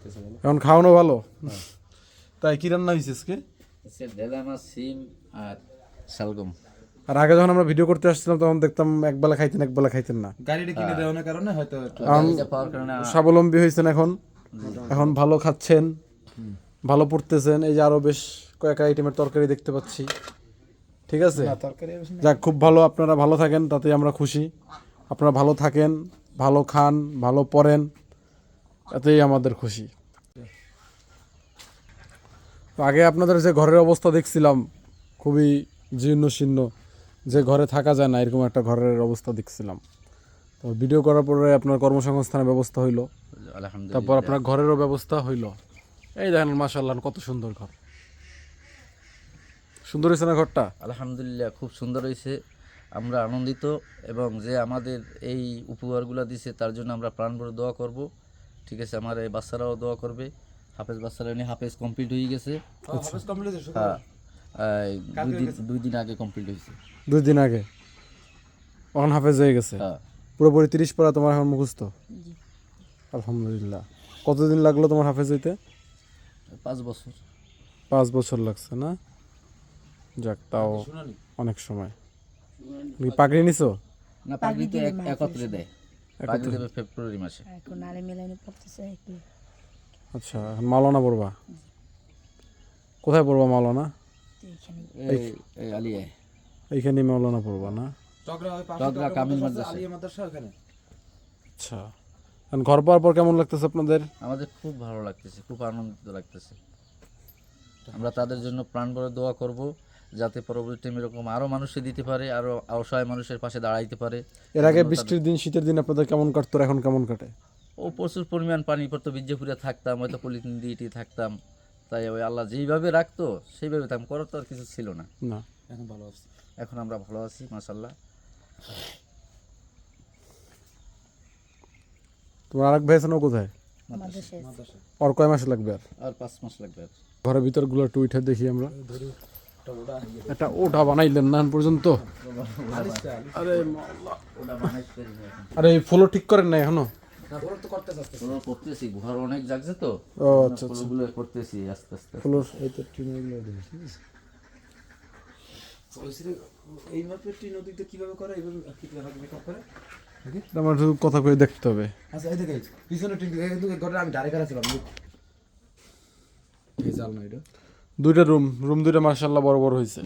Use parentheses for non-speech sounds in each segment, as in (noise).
খাইতেছে বলো এখন খাওয়ানো ভালো? তাই কি রান্না হয়েছে আজকে? ঢেলা মাছ সিম আর শালগম। আর আগে যখন আমরা ভিডিও করতে আসছিলাম তখন দেখতাম একবেলা খাইতেন একবেলা খাইতেন না। গাড়িটা কিনে দেওয়ার কারণে হয়তো পাওয়ার কারণে স্বাবলম্বী হয়েছেন এখন। এখন ভালো খাচ্ছেন ভালো পড়তেছেন। এই যে আরও বেশ কয়েক আইটেমের তরকারি দেখতে পাচ্ছি। ঠিক আছে? তরকারি যাক খুব ভালো আপনারা ভালো থাকেন তাতে আমরা খুশি। আপনারা ভালো থাকেন ভালো খান ভালো পড়েন। এতেই আমাদের খুশি। তো আগে আপনাদের যে ঘরের অবস্থা দেখছিলাম খুবই জীর্ণ শীর্ণ যে ঘরে থাকা যায় না এরকম একটা ঘরের অবস্থা দেখছিলাম। তো ভিডিও করার পরে আপনার কর্মসংস্থানের ব্যবস্থা হইল। তারপর আপনার ঘরেরও ব্যবস্থা হইল। এই দেখেন মাসাল্লাহ কত সুন্দর ঘর। সুন্দর হয়েছে না ঘরটা? আলহামদুলিল্লাহ খুব সুন্দর হয়েছে আমরা আনন্দিত এবং যে আমাদের এই উপহারগুলো দিছে তার জন্য আমরা প্রাণ ভরে দোয়া করব। ঠিক আছে আমার এই বাচ্চারাও দোয়া করবে। হাফেজ বাচ্চারা নিয়ে হাফেজ কমপ্লিট হয়ে গেছে। হ্যাঁ। দুই দিন দুই দিন আগে কমপ্লিট হয়েছে। দুই দিন আগে? তখন হাফেজ হয়ে গেছে? হ্যাঁ। পুরোপুরি তিরিশ পারা তোমার এখন মুখস্থ? আলহামদুলিল্লাহ। কতদিন লাগল তোমার হাফেজ হইতে? পাঁচ বছর। পাঁচ বছর লাগছে না? যাক তাও অনেক সময়। তুমি পাগড়ি নিছো? না পাগড়িতে এক- একত্রে দেয়। পাগড়ি দেবে ফেব্রুয়ারি মাসে। এখন আরে মেলানি পড়তেছে একটু আচ্ছা এখন মাওলানা পড়বা? কোথায় পড়বা মাওলানা? তো এখানে এই এই আলিয়ায়। এইখানেই মাওলানা পড়বা না? চকরা ওই পাশে চকরা কামিল মাদ্রাসা। আলিয়া মাদ্রাসা ওখানে। আচ্ছা এখন ঘর পাওয়ার পর কেমন লাগতেছে আপনাদের? আমাদের খুব ভালো লাগতেছে খুব আনন্দিত লাগতেছে। আমরা তাদের জন্য প্রাণ ভরে দোয়া করব। যাতে পরবর্তী টাইম এরকম আরও মানুষে দিতে পারে আরও অসহায় মানুষের পাশে দাঁড়াইতে পারে। এর আগে বৃষ্টির দিন শীতের দিন আপনাদের কেমন কাটতো এখন কেমন কাটে? ও প্রচুর পরিমাণ পানি পড়তো বীর্যপুরে থাকতাম হয়তো পলিথিন দিয়ে থাকতাম। তাই ওই আল্লাহ যেইভাবে রাখতো সেইভাবে থাকতাম করার তো আর কিছু ছিল না। না। এখন ভালো আছে। এখন আমরা ভালো আছি মাসাল্লাহ তোমার আরেক ভাই আছে না কোথায়? আর কয় মাস লাগবে আর? আর পাঁচ মাস লাগবে আর। ঘরের ভিতরগুলো উঠে দেখি আমরা। একটা ওটা বানাইলেন না পর্যন্ত? আরে। আরে এই ঠিক করেন না এখনও? ওগুলো করতেছি ঘর অনেক জাগছে তো। আচ্ছা আচ্ছা। করতেছি আস্তে আস্তে। ফুলোর এই মাপের কীভাবে করে? এইভাবে কীভাবে মেকআপ করে? আমার শুধু কথা কয়ে দেখতে হবে। আচ্ছা এই দেখে পিছনে আমি এই জাল না এটা। দুইটা রুম রুম দুইটা মার্শাল্লাহ বড় বড় হয়েছে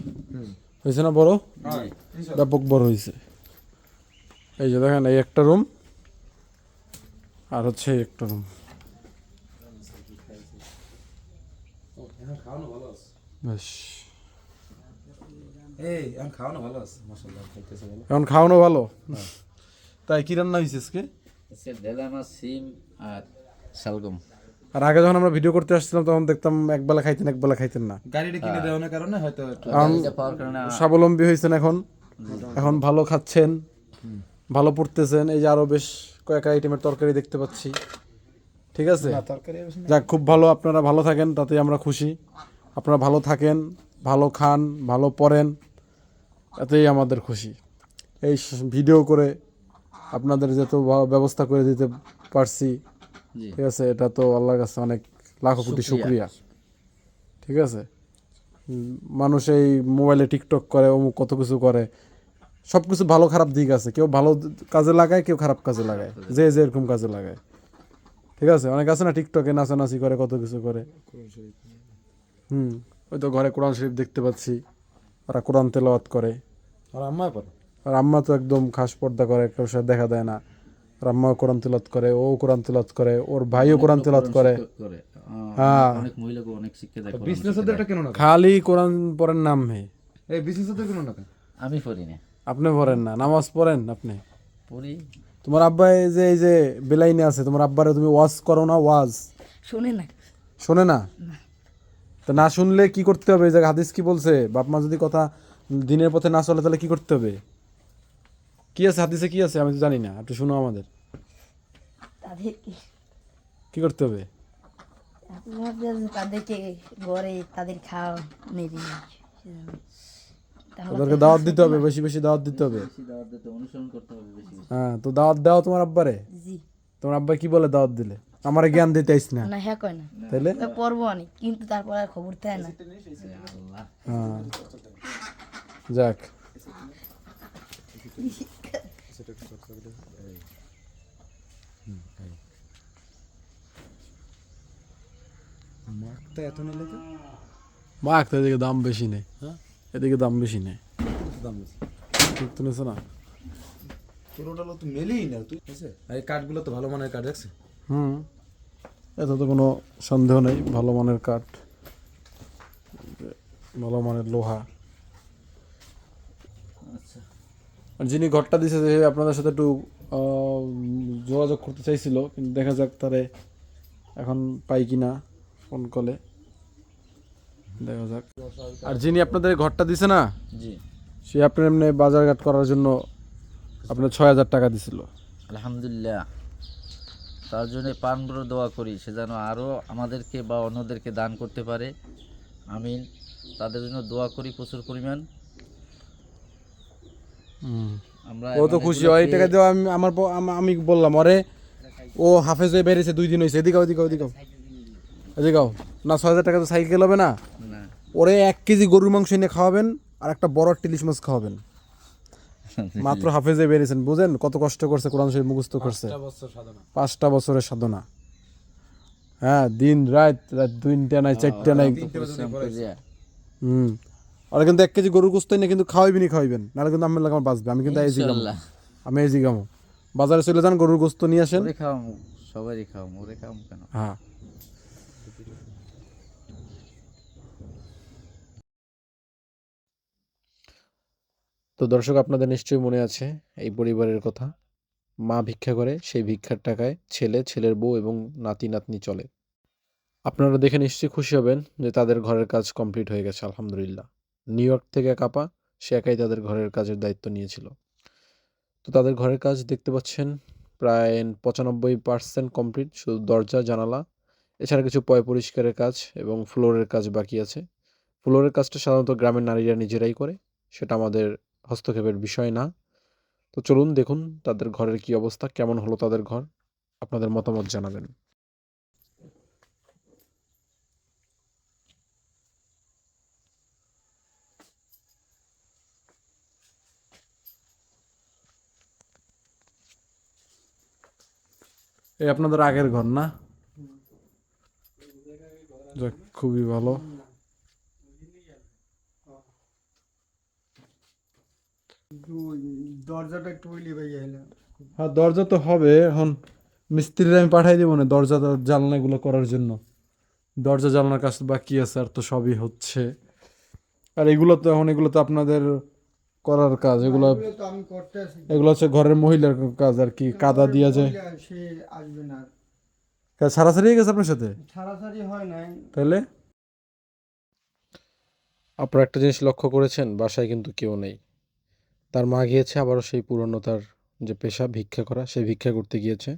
হয়েছে না বড়? ব্যাপক বড় হয়েছে এই যে দেখেন এই একটা রুম আর হচ্ছে এই একটা রুম। এখন খাওয়ানো ভালো বেশ এই এখন খাওয়ানো ভালো? ভালো তাই কি রান্না হয়েছে আজকে? সে মাছ সিম আর শালগম। আর আগে যখন আমরা ভিডিও করতে আসছিলাম তখন দেখতাম একবেলা খাইতেন একবেলা খাইতেন না। গাড়িটা কিনে দেওয়ার কারণে হয়তো একটু গাড়িটা স্বাবলম্বী হয়েছেন এখন। এখন ভালো খাচ্ছেন ভালো পড়তেছেন। এই যে আরও বেশ কয়েক আইটেমের তরকারি দেখতে পাচ্ছি। ঠিক আছে? যাক খুব ভালো আপনারা ভালো থাকেন তাতে আমরা খুশি। আপনারা ভালো থাকেন ভালো খান ভালো পড়েন এতেই আমাদের খুশি। এই ভিডিও করে আপনাদের যত ব্যবস্থা করে দিতে পারছি ঠিক আছে এটা তো আল্লাহর কাছে অনেক লাখো কোটি শুক্রিয়া। ঠিক আছে? মানুষ এই মোবাইলে টিকটক করে অমুক কত কিছু করে। সব কিছু ভালো খারাপ দিক আছে। কেউ ভালো কাজে লাগায় কেউ খারাপ কাজে লাগায়। যে যে এরকম কাজে লাগায়। ঠিক আছে? অনেক আছে না টিকটকে নাচানাচি করে কত কিছু করে। হুম ওই তো ঘরে কোরআন শরীফ দেখতে পাচ্ছি। ওরা কোরআন তেলাওয়াত করে। আর আম্মা পর আর আম্মা তো একদম খাস পর্দা করে কেউ সাথে দেখা দেয় না। আম্মাও কোরআন তেলাওয়াত করে ও কোরআন তেলাওয়াত করে ওর ভাইও কোরআন তেলাওয়াত করে। হ্যাঁ। অনেক মহিলাকে অনেক শিক্ষা দেয় কোরআন বিজনেস কেন না খালি কোরআন পড়েন নাম হে। এই বিজনেস কেন না আমি পড়ি না আপনি পড়েন না নামাজ পড়েন আপনি। পড়ি। তোমার আব্বা এই যে এই যে বেলাইনে আছে তোমার আব্বারে তুমি ওয়াজ করো না ওয়াজ? শুনে না। শোনে না? তো না শুনলে কি করতে হবে? এই যে হাদিস কি বলছে? বাপ মা যদি কথা দিনের পথে না চলে তাহলে কি করতে হবে? কি আছে? হাদিসে কি আছে? আমি তো জানি না। একটু শুনো আমাদের। তাদেরকে কি? করতে হবে? আপনাদের তাদেরকে ঘরে তাদের খাওয়া মেরে তাহলে ওদেরকে দাওয়াত দিতে হবে বেশি বেশি দাওয়াত দিতে হবে। বেশি দাওয়াত দিতে অনুসরণ করতে হবে বেশি বেশি। হ্যাঁ তো দাওয়াত দাও তোমার আব্বারে? জি। তোমার আব্বা কি বলে দাওয়াত দিলে? আমার জ্ঞান দিতে আইস না। না হ্যাঁ কয় না। তাইলে? তো পড়ব অনেক কিন্তু তারপর আর খবর থাকে না। হ্যাঁ। যাক। (laughs) মাঠটা এত নিলে তো? তো এদিকে দাম বেশি নেই হ্যাঁ? এদিকে দাম বেশি নেই। দাম বেশি? ঠিক তো না? তোর ওটা তো মেলেই না তুই আছে? আর এই কাঠগুলো তো ভালো মানের কাঠ দেখছে হুম। এত তো কোনো সন্দেহ নেই ভালো মানের কাঠ ভালো মানের লোহা আচ্ছা আর যিনি ঘরটা দিছে যে আপনাদের সাথে একটু যোগাযোগ করতে চাইছিল কিন্তু দেখা যাক তারে এখন পাই কি না ফোন কলে দেখা যাক। আর যিনি আপনাদের ঘরটা দিছে না জি। সে আপনার এমনি বাজারঘাট করার জন্য আপনার ছয় হাজার টাকা দিছিল। আলহামদুলিল্লাহ। তার জন্য প্রাণগুলো দোয়া করি সে যেন আরও আমাদেরকে বা অন্যদেরকে দান করতে পারে। আমিন। তাদের জন্য দোয়া করি প্রচুর পরিমাণ। আমরা ও তো খুশি হয় এই টাকা দেওয়া আমি আমার আমি বললাম আরে ও হাফেজ হয়ে বেরিয়েছে দুই দিন হয়েছে এদিকে এদিকে এদিকে এদিকে না ছয় হাজার টাকা তো সাইকেল হবে না? ওরে এক কেজি গরুর মাংস এনে খাওয়াবেন আর একটা বড় টিলিশ মাছ খাওয়াবেন। (laughs) মাত্র হাফেজে বেরিয়েছেন বুঝেন? কত কষ্ট করছে কোরআন শরীফ মুখস্থ করছে। পাঁচটা বছরের সাধনা। হ্যাঁ দিন রাত রাত দুইটা নাই চারটা নাই। হুম। ওরা কিন্তু এক কেজি গরুর গোস্ত না কিন্তু খাওয়াইবেনি খাওয়াইবেন। নাহলে কিন্তু আমার বাঁচবে। আমি কিন্তু এজি গামো আমি এজি গামো বাজারে চলে যান গরুর গোস্ত নিয়ে আসেন। সবারই খাওয়াম ওরে খাওয়াম কেন? হ্যাঁ। তো দর্শক আপনাদের নিশ্চয়ই মনে আছে এই পরিবারের কথা। মা ভিক্ষা করে সেই ভিক্ষার টাকায় ছেলে ছেলের বউ এবং নাতি নাতনি চলে। আপনারা দেখে নিশ্চয়ই খুশি হবেন যে তাদের ঘরের কাজ কমপ্লিট হয়ে গেছে আলহামদুলিল্লাহ। নিউ ইয়র্ক থেকে কাপা, সে একাই তাদের ঘরের কাজের দায়িত্ব নিয়েছিল। তো তাদের ঘরের কাজ দেখতে পাচ্ছেন, প্রায় পঁচানব্বই পার্সেন্ট কমপ্লিট শুধু দরজা, জানালা, এছাড়া কিছু পয় পরিষ্কারের কাজ এবং ফ্লোরের কাজ বাকি আছে। ফ্লোরের কাজটা সাধারণত গ্রামের নারীরা নিজেরাই করে, সেটা আমাদের হস্তক্ষেপের বিষয় না। তো চলুন দেখুন তাদের ঘরের কি অবস্থা, কেমন হলো তাদের ঘর, আপনাদের মতামত জানাবেন। এই আপনাদের আগের ঘর না? যাক খুবই ভালো। দরজাটা একটু হ্যাঁ দরজা তো হবে। এখন মিস্ত্রিরা আমি পাঠাই দিব না দরজা জানলাগুলো করার জন্য। দরজা জানলার কাজ বাকি আছে আর তো সবই হচ্ছে। আর এগুলো তো এখন এগুলো তো আপনাদের করার কাজ এগুলো এগুলো তো আমি করতে আসি। এগুলো হচ্ছে ঘরের মহিলার কাজ আর কি কাদা দিয়া যায় সে আসবে না সারাসারি হয়ে গেছে আপনার সাথে? ছাড়াছাড়ি হয় নাই। তাহলে? আপনারা একটা জিনিস লক্ষ্য করেছেন বাসায় কিন্তু কেউ নেই। তার মা গিয়েছে আবারও সেই পুরনো তার যে পেশা ভিক্ষা করা সেই ভিক্ষা করতে গিয়েছে।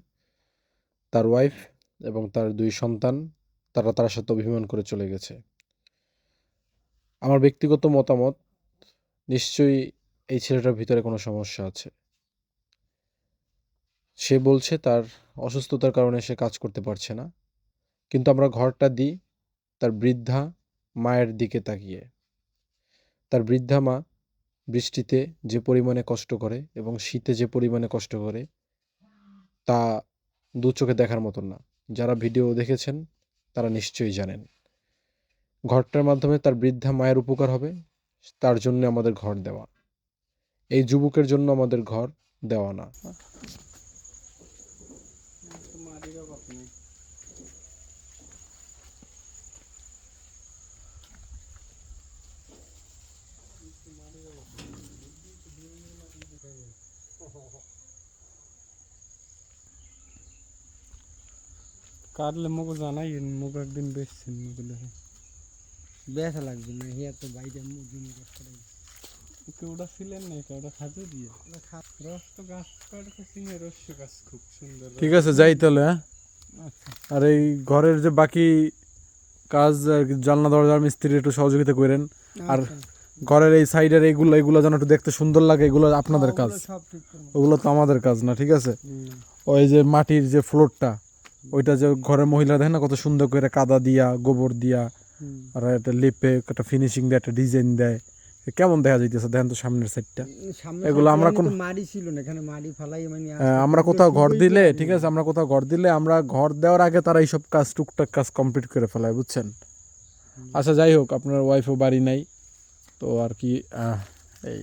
তার ওয়াইফ এবং তার দুই সন্তান তারা তার সাথে অভিমান করে চলে গেছে। আমার ব্যক্তিগত মতামত নিশ্চয়ই এই ছেলেটার ভিতরে কোনো সমস্যা আছে। সে বলছে তার অসুস্থতার কারণে সে কাজ করতে পারছে না। কিন্তু আমরা ঘরটা দিই, তার বৃদ্ধা মায়ের দিকে তাকিয়ে। তার বৃদ্ধা মা বৃষ্টিতে যে পরিমাণে কষ্ট করে এবং শীতে যে পরিমাণে কষ্ট করে, তা দু চোখে দেখার মতন না। যারা ভিডিও দেখেছেন, তারা নিশ্চয়ই জানেন। ঘরটার মাধ্যমে তার বৃদ্ধা মায়ের উপকার হবে, তার জন্য আমাদের ঘর দেওয়া। এই যুবকের জন্য আমাদের ঘর দেওয়া না। কাটলে মুখ জানাই মুখ একদিন বেচছেন মুখ দেখে। বেচা লাগবে না হিয়া তো বাইরে মুখ জমি করতে লাগবে। কেউটা ছিলেন না কেউটা দিয়ে। রস তো গাছ কাটতে রস গাছ খুব সুন্দর ঠিক আছে যাই তাহলে হ্যাঁ? আর এই ঘরের যে বাকি কাজ আর কি জানলা দরজার মিস্ত্রি একটু সহযোগিতা করেন। আর ঘরের এই সাইডের এইগুলো এগুলো যেন একটু দেখতে সুন্দর লাগে এগুলো আপনাদের কাজ। ঠিক করব ওগুলো তো আমাদের কাজ না ঠিক আছে? ওই যে মাটির যে ফ্লোরটা ওইটা যে ঘরের মহিলা দেখেন না কত সুন্দর করে কাদা দিয়া গোবর দিয়া আর একটা লেপে একটা ফিনিশিং দিয়ে একটা ডিজাইন দেয়। কেমন দেখা যাইতেছে? দেখেন তো সামনের সাইডটা এগুলো আমরা কোন- মারি ছিল না এখানে মারি ফালাই মানে আমরা কোথাও ঘর দিলে ঠিক আছে আমরা কোথাও ঘর দিলে আমরা ঘর দেওয়ার আগে তারা এইসব কাজ টুকটাক কাজ কমপ্লিট করে ফেলায় বুঝছেন? আচ্ছা যাই হোক আপনার ওয়াইফও বাড়ি নাই তো আর কি এই